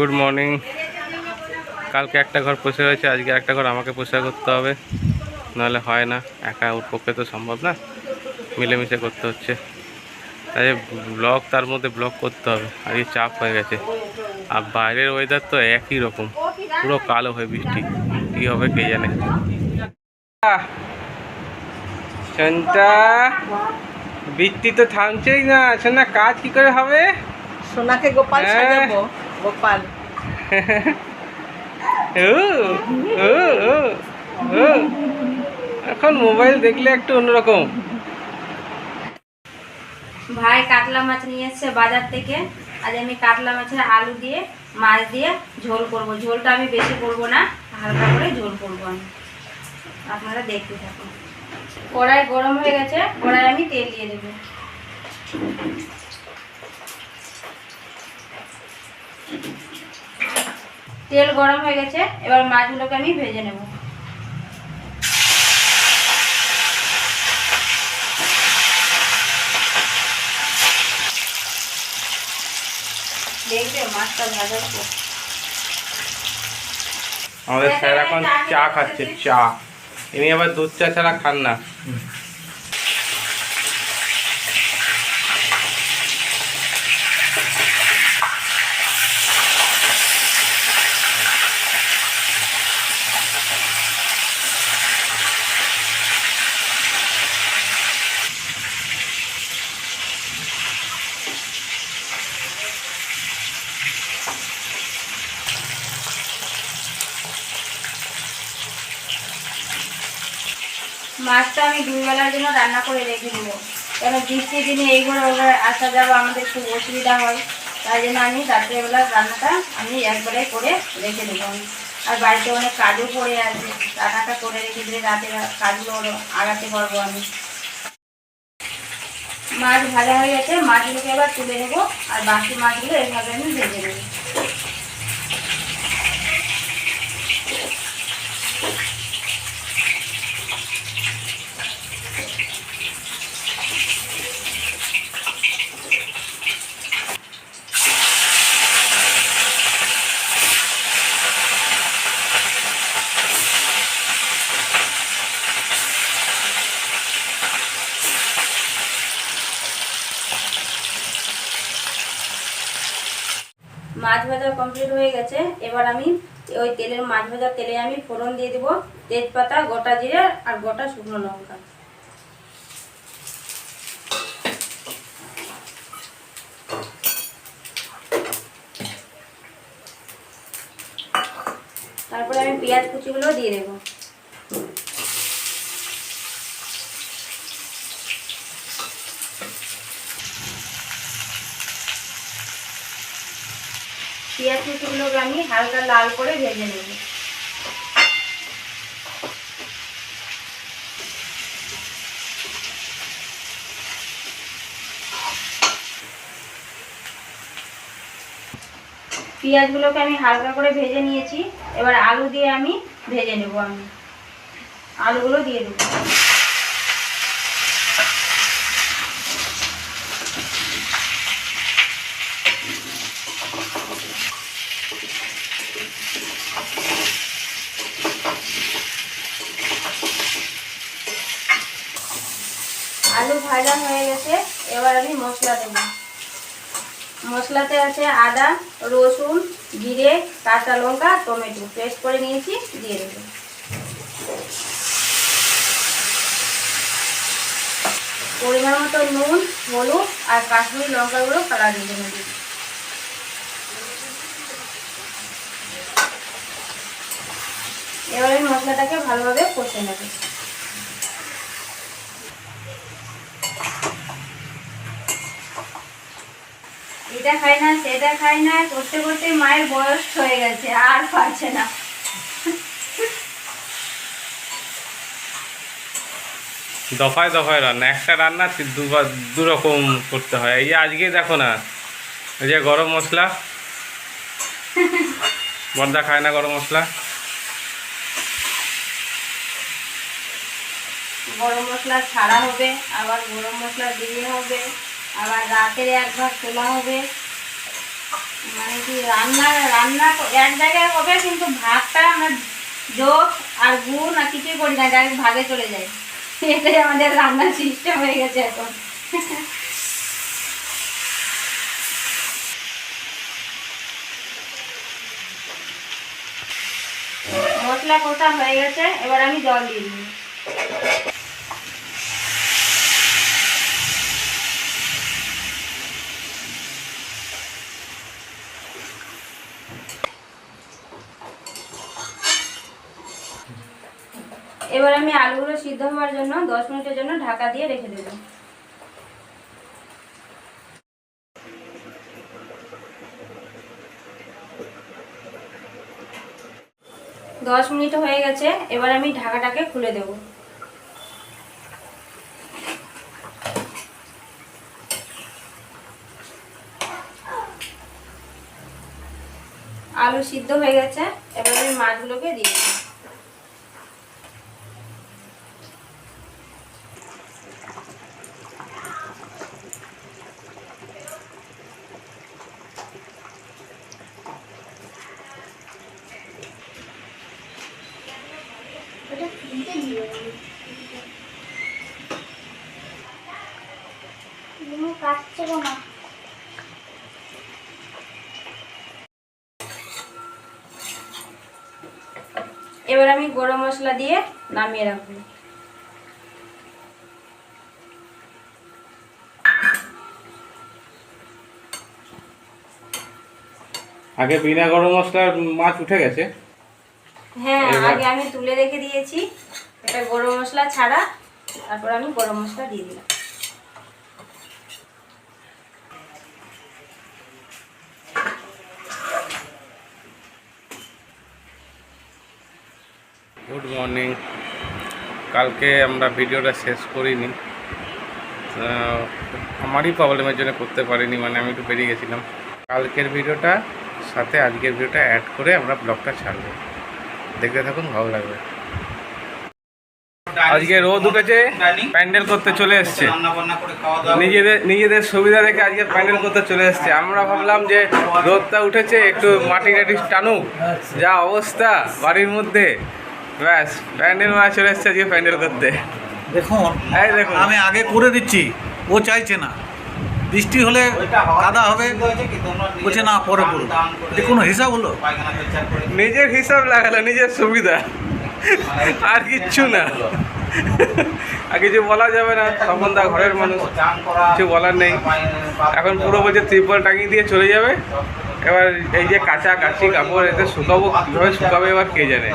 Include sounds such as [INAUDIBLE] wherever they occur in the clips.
Good morning কালকে একটা ঘর পরিষ্কার হয়েছে আজকে একটা ঘর আমাকে পরিষ্কার করতে হবে। নাহলে হয় না একা ওর পক্ষে তো সম্ভব না। মিলেমিশে করতে হচ্ছে। তাই ব্লগ তার মধ্যে ব্লগ করতে হবে। আজকে চাপ হয়ে গেছে। আর বাইরের ওয়েদার তো একই রকম। পুরো কালো হয়ে বৃষ্টি। কী হবে কে জানে? সন্তা বৃষ্টি তো থামছেই না। কাজ কি করে হবে? সোনাকে গোপাল হ্যাঁ। সাজাবো। গোপাল। [LAUGHS] এখন মোবাইল দেখলে একটু অন্যরকম। ভাই কাতলা মাছ নিয়ে এসছে বাজার থেকে। আজ আমি কাতলা মাছের আলু দিয়ে মাছ দিয়ে ঝোল করব। ঝোলটা আমি বেশি করব না হালকা করে ঝোল করব আমি। আপনারা দেখতে থাকুন। কড়াই গরম হয়ে গেছে কড়াই আমি তেল দিয়ে দেবো। তেল গরম হয়ে গেছে এবার মাছগুলোকে আমি ভেজে নেব। দেখবে মাছটা ভাজা আমাদের স্যার এখন চা খাচ্ছে চা। ইনি আবার দুধ চা ছাড়া খান না। মাছটা আমি দুই বেলার জন্য রান্না করে রেখে দেবো। কেন বৃষ্টির দিনে এই ঘরে আসা যাওয়া আমাদের খুব অসুবিধা হয়। তাই জন্য আমি রাত্রেবেলার রান্নাটা আমি একবারে করে রেখে দেবো। আর বাড়িতে অনেক কাজও পড়ে আছে। রান্নাটা করে রেখে দিলে রাতে কাজগুলো আগাতে পারব আমি। মাছ ভাজা হয়ে গেছে, মাছগুলোকে এবার তুলে নেব। আর বাকি মাছগুলো এভাবে আমি ভেজে নেব। মাছ ভাজা কমপ্লিট হয়ে গেছে। এবার আমি ওই তেলের মাছ ভাজা তেলে আমি ফোড়ন দিয়ে দেবো তেজপাতা, গোটা জিরে আর গোটা শুকনো লঙ্কা। তারপরে আমি পেঁয়াজ কুচিগুলো দিয়ে দেবো। পেঁয়াজ কুচিগুলোকে আমি হালকা লাল করে ভেজে নেব। পেঁয়াজগুলোকে আমি হালকা করে ভেজে নিয়েছি। এবার আলু দিয়ে আমি ভেজে নেব আমি। আলুগুলো দিয়ে দেবো আলু ভাজা হয়ে গেছে, এবার আমি মশলা দেবো। মশলাতে আছে আদা, রসুন, জিরে, কাঁচা লঙ্কা, টমেটো। পেস্ট করে নিয়েছি, দিয়ে দেবো। পরিমাণ মতো নুন, হলুদ আর কাশ্মীরি লঙ্কাগুলো কালার দিয়ে দেবো। এবার আমি মশলাটাকে ভালোভাবে কষে নেব। এটা খাই না সেটা খাই না করতে করতে মায়ের বয়স হয়ে গেছে আর পারছে না। দফায় দফায় রান্না একটা রান্না দুবার দুরকম করতে হয়। এই যে আজকে দেখো না এই যে গরম মশলা। বর্দা খায় না গরম মশলা। গরম মশলা ছাড়া হবে আবার গরম মশলা দিয়ে হবে। আবার রাতের এক ভাগ তোলা হবে। মানে কি রান্না রান্না এক জায়গায় হবে, কিন্তু ভাতটা আমরা যোগ আর গুড় না কিছুই করি না, ডাইরেক্ট ভাগে চলে যায়। এটাই আমাদের রান্নার সিস্টেম হয়ে গেছে এখন। মশলা কষা হয়ে গেছে, এবার আমি জল দিয়ে দিই এবার আমি আলুগুলো সিদ্ধ হওয়ার জন্য দশ মিনিটের জন্য ঢাকা দিয়ে রেখে দেবো। দশ মিনিট হয়ে গেছে, এবার আমি ঢাকাটাকে খুলে দেব। আলু সিদ্ধ হয়ে গেছে, এবার আমি মাছগুলোকে দিয়ে এবার আমি গরম মশলা দিয়ে নামিয়ে রাখব। আগে বিনা গরম মশলার মাছ উঠে গেছে। হ্যাঁ আগে আমি তুলে রেখে দিয়েছি। এটা গরম মশলা ছাড়া তারপর আমি গরম মশলা দিয়ে দিলাম। গুড মর্নিং কালকে আমরা ভিডিওটা শেষ করিনি। আমারই প্রবলেমের জন্য করতে পারিনি মানে আমি একটু বেরিয়ে গেছিলাম। কালকের ভিডিওটা, সাথে আজকের ভিডিওটা অ্যাড করে আমরা ব্লগটা ছাড়বো। দেখতে থাকুন, ভালো লাগবে। আজকে রোদ উঠেছে, প্যান্ডেল করতে চলে এসছে। নিজেদের নিজেদের সুবিধা দেখে আজকে প্যান্ডেল করতে চলে এসছে। আমরা ভাবলাম যে রোদটা উঠেছে, একটু মাটি টাটি টানুক। যা অবস্থা বাড়ির মধ্যে। ব্যাস প্যান্ডেল মারা চলে এসছে আজকে প্যান্ডেল করতে। দেখুন এই দেখুন। আমি আগে করে দিচ্ছি ও চাইছে না। বৃষ্টি হলে কাদা হবে বলছে না পরে করো কোনো হিসাব হলো? নিজের হিসাব লাগালো নিজের সুবিধা। আর কিচ্ছু না। আর কিছু বলা যাবে না তখন দা ঘরের মানুষ। কিছু বলার নেই। এখন পুরো বলছে ত্রিপল টাঙিয়ে দিয়ে চলে যাবে। এবার এই যে কাঁচা কাচি কাপড় এতে শুকাবো কীভাবে শুকাবে এবার কে জানে।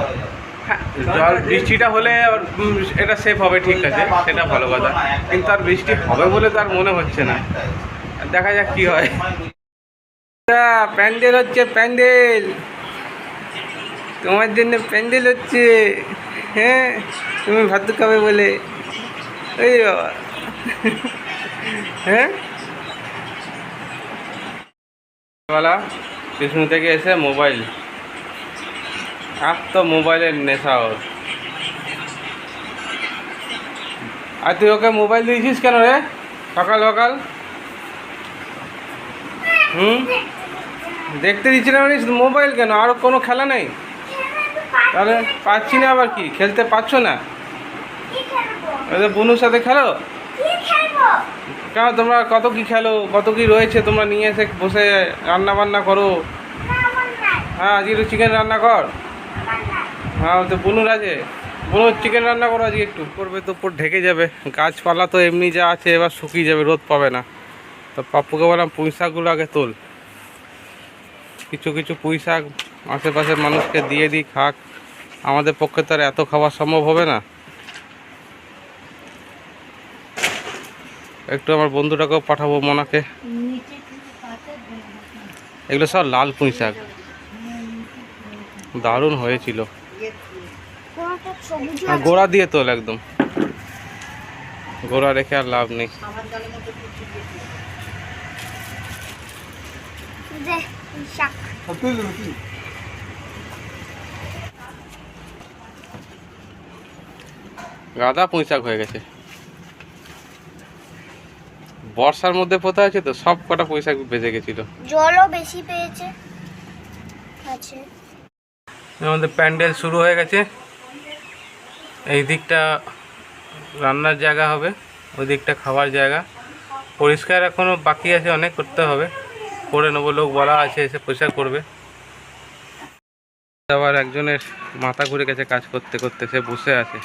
জল, বৃষ্টিটা হলে এটা সেফ হবে, ঠিক আছে, সেটা ভালো কথা। কিন্তু আর বৃষ্টি হবে বলে তার মনে হচ্ছে না। দেখা যাক কি হয়। প্যান্ডেল হচ্ছে, প্যান্ডেল। তোমার জন্য প্যান্ডেল হচ্ছে। হ্যাঁ তুমি ভাত খাবে বলে। ওই বাবা। হ্যাঁ? টিউশন থেকে এসে মোবাইল। আর তো মোবাইলের নেশা ওর। আর তুই ওকে মোবাইল দিয়েছিস কেন রে? সকাল সকাল? হুম? দেখতে দিচ্ছি না মানে মোবাইল কেন? আর কোনো খেলা নেই? তাহলে পাচ্ছি না আবার কি? খেলতে পারছ না? ওই বনুর সাথে খেলো? কেন তোমরা কত কি খেলো? কত কি রয়েছে? তোমরা নিয়ে এসে বসে রান্না বান্না করো হ্যাঁ আজকে চিকেন রান্না কর। হ্যাঁ তো বলুন আছে। বনুর চিকেন রান্না করো আজকে একটু। করবে তো উপর ঢেকে যাবে। গাছপালা তো এমনি যা আছে, এবার শুকিয়ে যাবে, রোদ পাবে না। তো পাপ্পুকে বললাম, পুঁই শাকগুলো আগে তোল। কিছু কিছু পুঁই শাক আশেপাশের মানুষকে দিয়ে দিই, খাক। আমাদের পক্ষে তো আর এত খাওয়া সম্ভব হবে না। একটু আমার বন্ধুটাকেও পাঠাবো মনাকে। এগুলো সব লাল পুঁই শাক। দারুণ হয়েছিল। গোড়া দিয়ে তোল একদম। গোড়া রেখে আর লাভ নেই। গাদা পুঁই শাক হয়ে গেছে। বর্ষার মধ্যে পোতা আছে তো সব কটা পয়সা বেঁচে গেছিল। জলও বেশি পেয়েছে। আছে। আমাদের প্যান্ডেল শুরু হয়ে গেছে। এই দিকটা রান্নার জায়গা হবে, ওই দিকটা খাওয়ার জায়গা। পরিষ্কার এখনও বাকি আছে, অনেক করতে হবে। করে নেব, লোক বলা আছে, এসে পরিষ্কার করবে। আবার একজনের মাথা ঘুরে গেছে কাজ করতে করতে, সে বসে আছে।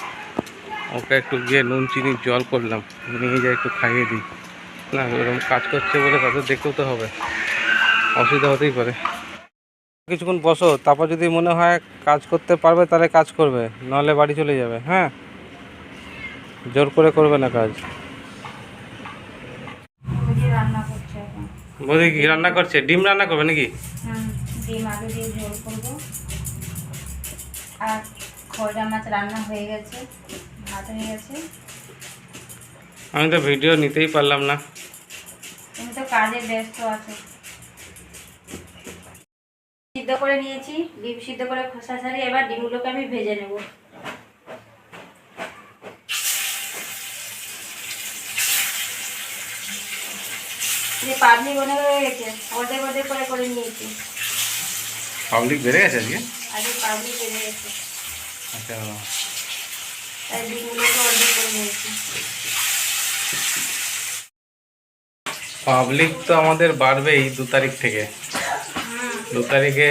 ওকে একটু গিয়ে নুন, চিনি, জল করলাম, নিয়ে যাই, একটু খাইয়ে দিই। না এরকম কাজ করছে বলে তাদের দেখতেও তো হবে। অসুবিধা হতেই পারে। কিছুক্ষণ বসো তারপর যদি মনে হয় কাজ করতে পারবে তাহলে কাজ করবে নাহলে বাড়ি চলে যাবে হ্যাঁ? জোর করে করবে না কাজ। বৌদি কি রান্না করছে? ডিম রান্না করবে নাকি? ডিম আলু দিয়ে ঝোল করব। আর খয়রা মাছ রান্না হয়ে গেছে ভাত হয়ে গেছে। আমি তো ভিডিও নিতেই পারলাম না। তুমি তো কাজে ব্যস্ত আছো। করে নিয়েছি ডিম সিদ্ধ করে খোসা ছাড়ি এবার ডিমগুলোকে আমি ভেজে নেব। যে পাবলি মনে হয়ে গেছে অর্ধেক অর্ধেক করে করে নিয়েছি। পাবলিক বেড়ে গেছে আজকে? আগে পাবলি বেড়ে গেছে। আচ্ছা। তাই ডিমগুলোকে অর্ধেক করে নিয়েছি। পাবলিক তো আমাদের বাড়বেই দু তারিখ থেকে। দু তারিখে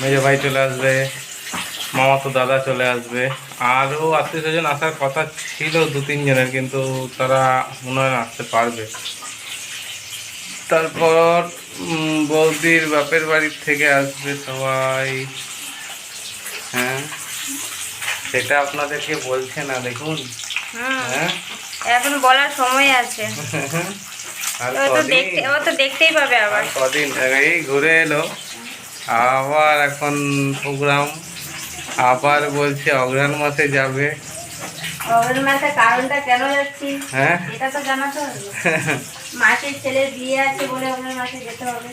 মেজো ভাই চলে আসবে মামা তো দাদা চলে আসবে। আরও আত্মীয় স্বজন আসার কথা ছিল দু তিনজনের কিন্তু তারা মনে হয় আসতে পারবে। তারপর বৌদির বাপের বাড়ির থেকে আসবে সবাই। হ্যাঁ? সেটা আপনাদেরকে বলছে না দেখুন। হ্যাঁ? এখন বলার সময় আছে। [LAUGHS] ও তো দেখতেই পাবে আবার। কদিন এই ঘুরে এলো। আবার এখন প্রোগ্রাম। আবার বলছে অগ্রহণ মাসে যাবে। অগ্রহণ মাসে কারণটা কেন যাচ্ছি? হ্যাঁ? এটা তো জানাতে হবে। মাসির ছেলের বিয়ে আছে বলে অগ্রহণ মাসে যেতে হবে।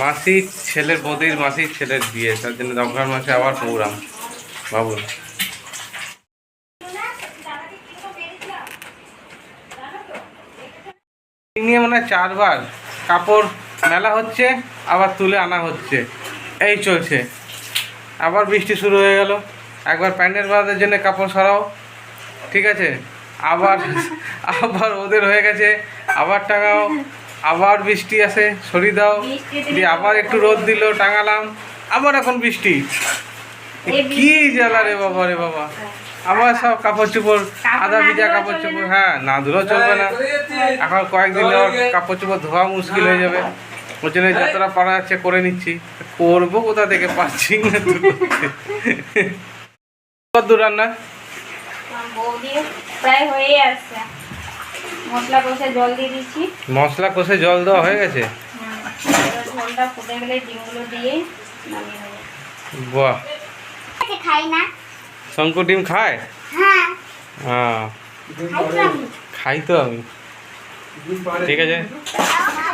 মাসির ছেলের বৌদির মাসির ছেলের বিয়ে তার জন্য অগ্রহণ মাসে আবার প্রোগ্রাম। বাবুল নিয়ে মনে হয় চারবার কাপড় মেলা হচ্ছে আবার তুলে আনা হচ্ছে। এই চলছে। আবার বৃষ্টি শুরু হয়ে গেল। একবার প্যান্ডেল বাঁধার জন্য কাপড় সরাও ঠিক আছে? আবার আবার ওদের হয়ে গেছে আবার টাঙাও আবার বৃষ্টি আসে সরিয়ে দাও। দিয়ে আবার একটু রোদ দিল টাঙালাম আবার এখন বৃষ্টি। কি জ্বালা রে বাবা রে বাবা। আবার সব কাপড় চোপড় আধা ভিজা কাপড় চোপড় হ্যাঁ না ধুলেও চলবে না। এখন কয়েকদিন কাপড় চোপড় ধোয়া মুশকিল হয়ে যাবে। ওই জন্য যতটা পারা যাচ্ছে করে নিচ্ছি। করব কোথা থেকে পাচ্ছি? না কত দূর রান্না? প্রায় আসছে। মশলা কষে জল দিয়ে দিচ্ছি। মশলা কষে জল দেওয়া হয়ে গেছে? ঝোলটা ফুটে গেলে ডিমগুলো দিয়ে বাহ। খাই না। শঙ্কু ডিম খায়? হ্যাঁ। হ্যাঁ। খাই তো আমি। ঠিক আছে।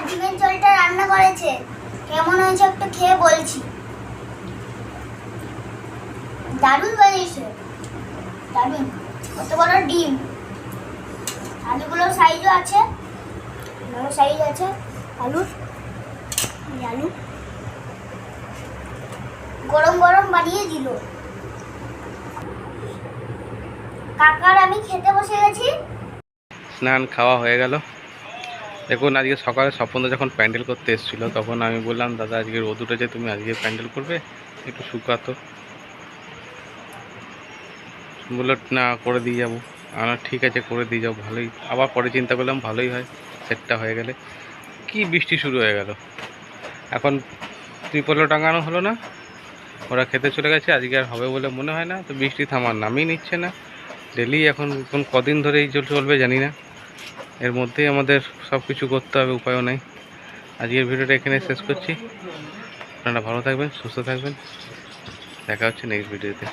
ডিমের ঝোলটা রান্না করেছে। কেমন হয়েছে একটু খেয়ে বলছি। দারুণ বানিয়েছে দারুণ। কত বড় ডিম। আলুগুলোর সাইজও আছে। সাইজ আছে। আলু। গরম গরম বানিয়ে দিল। কাকার আমি খেতে বসে গেছি। স্নান খাওয়া হয়ে গেল। দেখুন, আজকে সকালে স্বপ্ন যখন প্যান্ডেল করতে এসেছিল, তখন আমি বললাম, দাদা, আজকে রোদ উঠেছে, তুমি আজকে প্যান্ডেল করবে? একটু শুকাতো। বলল, না, করে দিয়ে যাব। আমার ঠিক আছে, করে দিয়ে যাব ভালোই। আবার পরে চিন্তা করলাম, ভালোই হয়, সেটটা হয়ে গেলে। কি বৃষ্টি শুরু হয়ে গেল। এখন ত্রিপলও টাঙানো হলো না। ওরা খেতে চলে গেছে, আজকে আর হবে বলে মনে হয় না। তো বৃষ্টি থামার নামই নিচ্ছে না। ডেলি এখন কোন কদিন ধরে এই জল চলবে জানি না। এর মধ্যেই আমাদের সব কিছু করতে হবে, উপায়ও নাই। আজকের ভিডিওটা এখানে শেষ করছি। আপনারা ভালো থাকবেন, সুস্থ থাকবেন। দেখা হচ্ছে নেক্সট ভিডিওতে